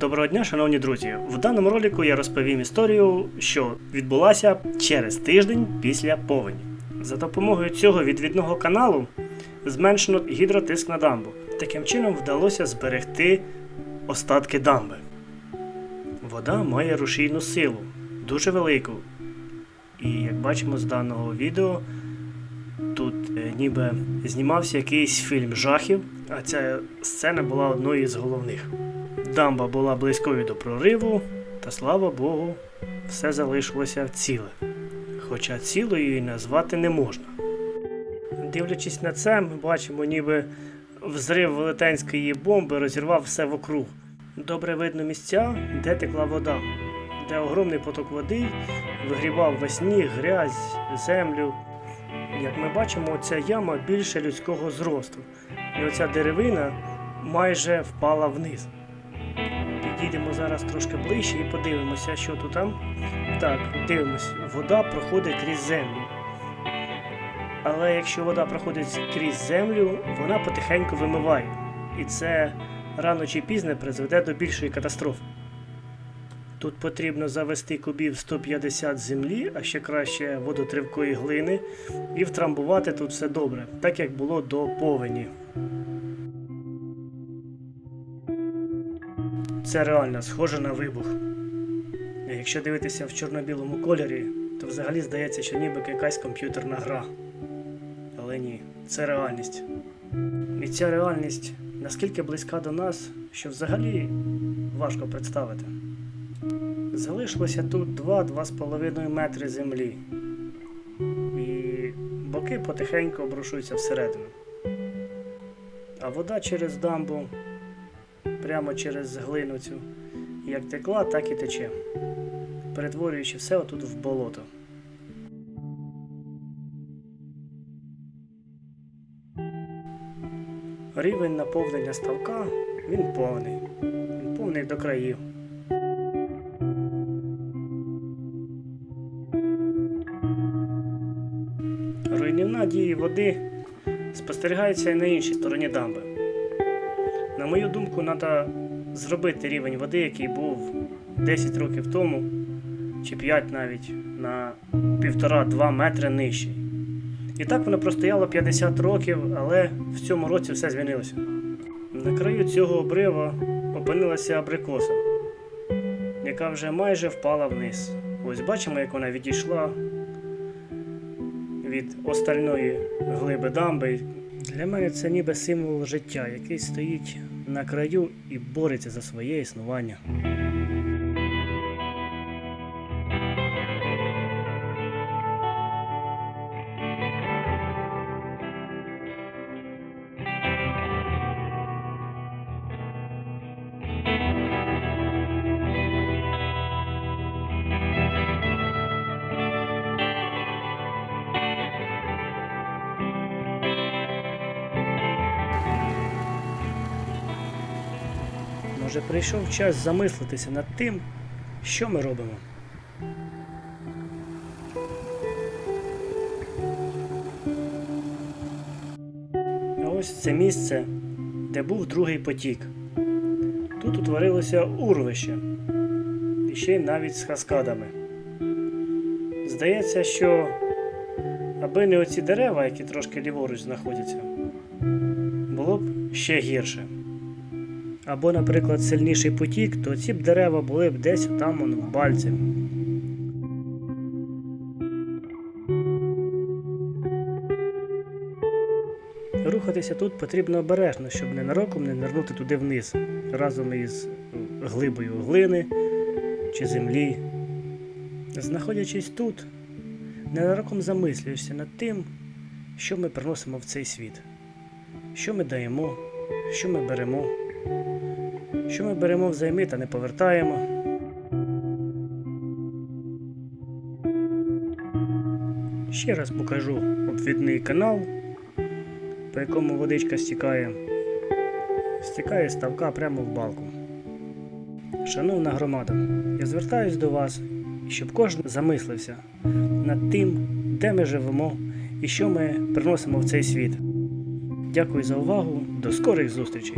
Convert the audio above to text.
Доброго дня, шановні друзі! В даному ролику я розповім історію, що відбулася через тиждень після повені. За допомогою цього відвідного каналу зменшено гідротиск на дамбу. Таким чином вдалося зберегти остатки дамби. Вода має рушійну силу, дуже велику. І як бачимо з даного відео, тут е, ніби знімався якийсь фільм жахів, а ця сцена була одною з головних. Дамба була близькою до прориву, та слава Богу, все залишилося ціле. Хоча цілою її назвати не можна. Дивлячись на це, ми бачимо, ніби взрив велетенської бомби розірвав все вокруг. Добре видно місця, де текла вода, де огромний поток води вигрібав весь сніг, грязь, землю. Як ми бачимо, ця яма більше людського зросту. І оця деревина майже впала вниз. Підійдемо зараз трошки ближче і подивимося, що тут там. Так, дивимось, вода проходить крізь землю. Але якщо вода проходить крізь землю, вона потихеньку вимиває. І це рано чи пізно призведе до більшої катастрофи. Тут потрібно завести кубів 150 землі, а ще краще водотривкої глини, і втрамбувати тут все добре, так як було до повені. Це реально схоже на вибух. Якщо дивитися в чорно-білому кольорі, то взагалі здається, що ніби якась комп'ютерна гра. Але ні, це реальність. І ця реальність наскільки близька до нас, що взагалі важко представити. Залишилося тут 2-2,5 метри землі. І боки потихеньку обрушуються всередину. А вода через дамбу прямо через глину цю. Як текла, так і тече, перетворюючи все отут в болото. Рівень наповнення ставка він повний. Він повний до країв. Руйнівна дії води спостерігається і на іншій стороні дамби. На мою думку, треба зробити рівень води, який був 10 років тому, чи 5 навіть, на 1,5-2 метри нижчий. І так воно простояло 50 років, але в цьому році все змінилося. На краю цього обрива опинилася абрикоса, яка вже майже впала вниз. Ось бачимо, як вона відійшла від остальної глиби дамби. Для мене це ніби символ життя, який стоїть на краю і бореться за своє існування. Може, прийшов час замислитися над тим, що ми робимо. Ось це місце, де був другий потік. Тут утворилося урвище, і ще й навіть з каскадами. Здається, що аби не оці дерева, які трошки ліворуч знаходяться, було б ще гірше або, наприклад, сильніший потік, то ці б дерева були б десь там в бальці. Рухатися тут потрібно обережно, щоб ненароком не нирнути туди вниз, разом із глибою глини чи землі. Знаходячись тут, ненароком замислюєшся над тим, що ми приносимо в цей світ, що ми даємо, що ми беремо що ми беремо взайми та не повертаємо. Ще раз покажу обвідний канал, по якому водичка стікає. Стікає ставка прямо в балку. Шановна громада, я звертаюсь до вас, щоб кожен замислився над тим, де ми живемо і що ми приносимо в цей світ. Дякую за увагу, до скорих зустрічей!